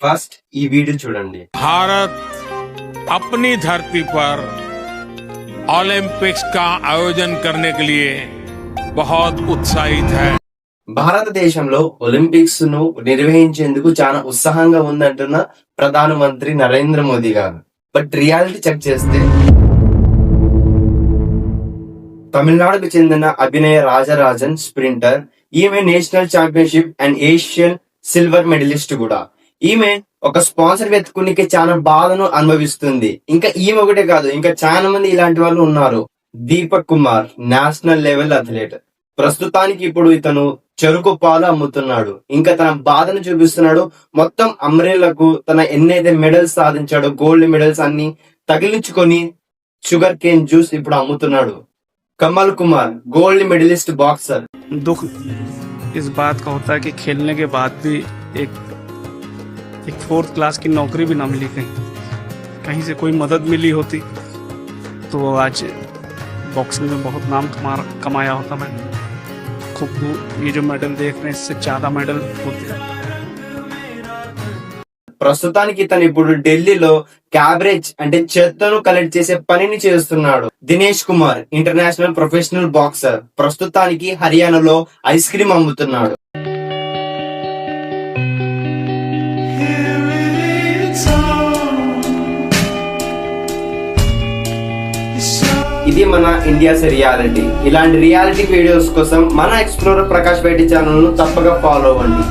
First ఈ video చూడండి भारत अपनी धरती पर ओलंपिक्स का आयोजन करने के लिए बहुत उत्साहित है భారతదేశంలో ఒలింపిక్స్ ను నిర్వహించేందుకు చాలా ఉత్సాహంగా ఉందంటున్న ప్రధానమంత్రి నరేంద్ర మోదీ గారు బట్ రియాలిటీ చెక్ చేస్తే తమిళనాడుకు చెందిన అభినయ రాజరాజన్ స్ప్రింటర్ ఈమె national championship and Asian silver medalist కూడా ఈమె ఒక స్పాన్సర్ వెతుకునికి చాలా బాధను అనుభవిస్తుంది. ఇంకా ఈమె ఒకటే కాదు ఇంకా చాలా మంది ఇలాంటి వాళ్ళు ఉన్నారు. Deepak Kumar national level athlete. ప్రస్తుతానికి ఇప్పుడు ఇతను చెరుకు పాలు అమ్ముతున్నాడు. ఇంకా తన బాధను చూపిస్తున్నాడు. మొత్తం అమ్రేలకు తన ఎన్నైతే మెడల్స్ సాధించాడో గోల్డ్ మెడల్స్ అన్ని తగిలించుకొని షుగర్ కేన్ జ్యూస్ ఇప్పుడు అమ్ముతున్నాడు. Kamal Kumar gold medallist boxer. దుఃఖ్. ఇస్ బాత్ కా హోతా కి ఖేల్నే కే బాద్ భీ ఏక్ एक एक फोर्थ क्लास की नौकरी भी ना मिली कहीं कहीं से कोई मदद मिली होती तो आज बॉक्सिंग में बहुत नाम कमा कमाया होता मैं खूब ये जो मेडल देख रहे हैं इससे ज़्यादा मेडल होते हैं ప్రస్తుతానికి ఇతను ఇప్పుడు ఢిల్లీలో క్యాబరేజ్ అంటే చెత్తను కలెక్ట్ చేసే పనిని చేస్తున్నాడు Dinesh Kumar international professional boxer ప్రస్తుతానికి హర్యానాలో ఐస్ క్రీమ్ అమ్ముతున్నాడు ఇది మన ఇండియాస్ రియాలిటీ ఇలాంటి రియాలిటీ వీడియోస్ కోసం మన ఎక్స్ప్లోరర్ ప్రకాష్ బయటి ఛానల్ను తప్పగా ఫాలో అవ్వండి.